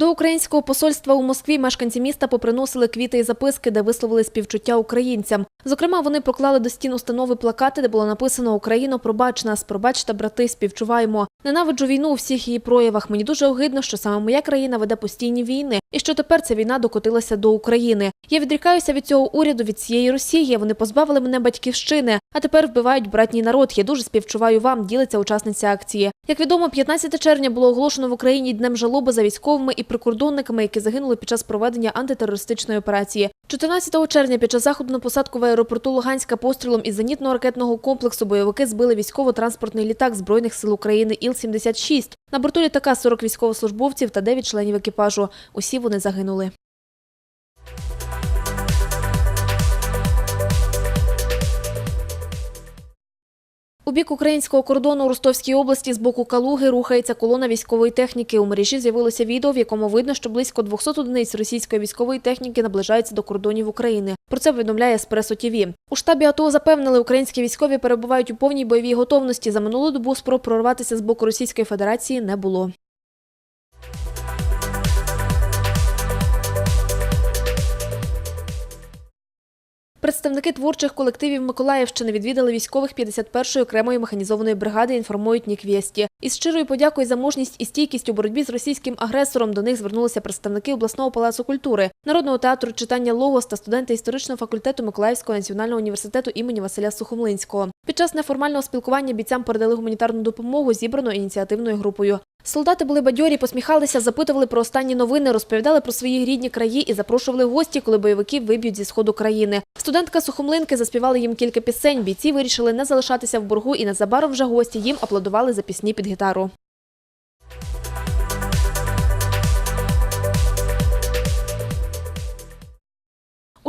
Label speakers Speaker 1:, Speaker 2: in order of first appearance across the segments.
Speaker 1: До українського посольства у Москві мешканці міста поприносили квіти і записки, де висловили співчуття українцям. Зокрема, вони поклали до стін установи плакати, де було написано Україно, пробач нас, пробачте, брати, співчуваємо. Ненавиджу війну у всіх її проявах. Мені дуже огидно, що саме моя країна веде постійні війни, і що тепер ця війна докотилася до України. Я відрікаюся від цього уряду, від цієї Росії. Вони позбавили мене батьківщини, а тепер вбивають братній народ. Я дуже співчуваю вам. Ділиться учасниця акції. Як відомо, 15 червня було оголошено в Україні днем жалоби за військовими і прикордонниками, які загинули під час проведення антитерористичної операції. 14 червня під час заходу на посадку в аеропорту Луганська пострілом із зенітно-ракетного комплексу бойовики збили військово-транспортний літак збройних сил України Іл-76. На борту літака 40 військовослужбовців та 9 членів екіпажу. Усі вони загинули. У бік українського кордону у Ростовській області з боку Калуги рухається колона військової техніки. У мережі з'явилося відео, в якому видно, що близько 200 одиниць російської військової техніки наближаються до кордонів України. Про це повідомляє Еспресо ТІВІ. У штабі АТО запевнили, українські військові перебувають у повній бойовій готовності. За минулу добу спроб прорватися з боку Російської Федерації не було. Представники творчих колективів Миколаївщини відвідали військових 51-ї окремої механізованої бригади, інформують Ніквєсті. Із щирою подякою за мужність і стійкість у боротьбі з російським агресором до них звернулися представники обласного палацу культури, народного театру читання Логос та студенти історичного факультету Миколаївського національного університету імені Василя Сухомлинського. Під час неформального спілкування бійцям передали гуманітарну допомогу, зібрану ініціативною групою. Солдати були бадьорі, посміхалися, запитували про останні новини, розповідали про свої рідні краї і запрошували гості, коли бойовики виб'ють зі сходу країни. Студентка Сухомлинки заспівала їм кілька пісень. Бійці вирішили не залишатися в боргу, і незабаром вже гості їм аплодували за пісні під гітару.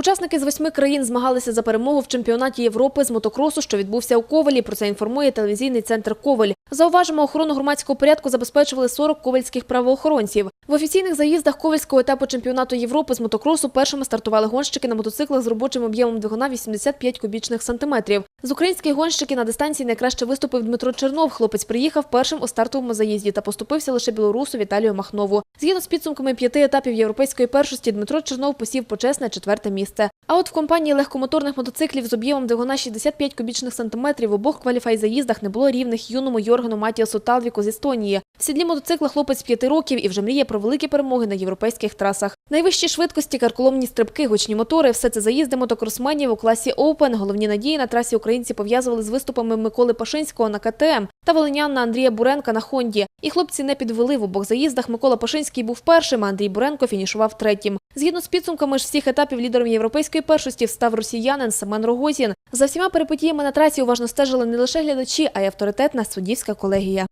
Speaker 1: Учасники з восьми країн змагалися за перемогу в чемпіонаті Європи з мотокросу, що відбувся у Ковелі. Про це інформує телевізійний центр Ковель. Зауважимо, охорону громадського порядку забезпечували 40 ковельських правоохоронців. В офіційних заїздах ковельського етапу чемпіонату Європи з мотокросу першими стартували гонщики на мотоциклах з робочим об'ємом двигуна 85 кубічних сантиметрів. З українських гонщиків на дистанції найкраще виступив Дмитро Чернов. Хлопець приїхав першим у стартовому заїзді та поступився лише білорусу Віталію Махнову. Згідно з підсумками п'яти етапів європейської першості, Дмитро Чернов посів почесне четверте місце. А от в компанії легкомоторних мотоциклів з об'ємом двигуна 65 кубічних сантиметрів в обох кваліфай-заїздах не було рівних юному Йоргану Матіасу Талвіку з Естонії. В сідлі мотоцикла хлопець п'яти років і вже мріє про великі перемоги на європейських трасах. Найвищі швидкості, карколомні стрибки, гучні мотори – все це заїзди мотокросменів у класі Open. Головні надії на трасі українці пов'язували з виступами Миколи Пашинського на КТМ та волинянна Андрія Буренка на Хонді. І хлопці не підвели в обох заїздах. Микола Пашинський був першим, а Андрій Буренко фінішував третім. Згідно з підсумками ж всіх етапів лідером європейської першості став росіянин Семен Рогозін. За всіма перипетіями на трасі уважно стежили не лише глядачі, а й авторитетна суддівська колегія.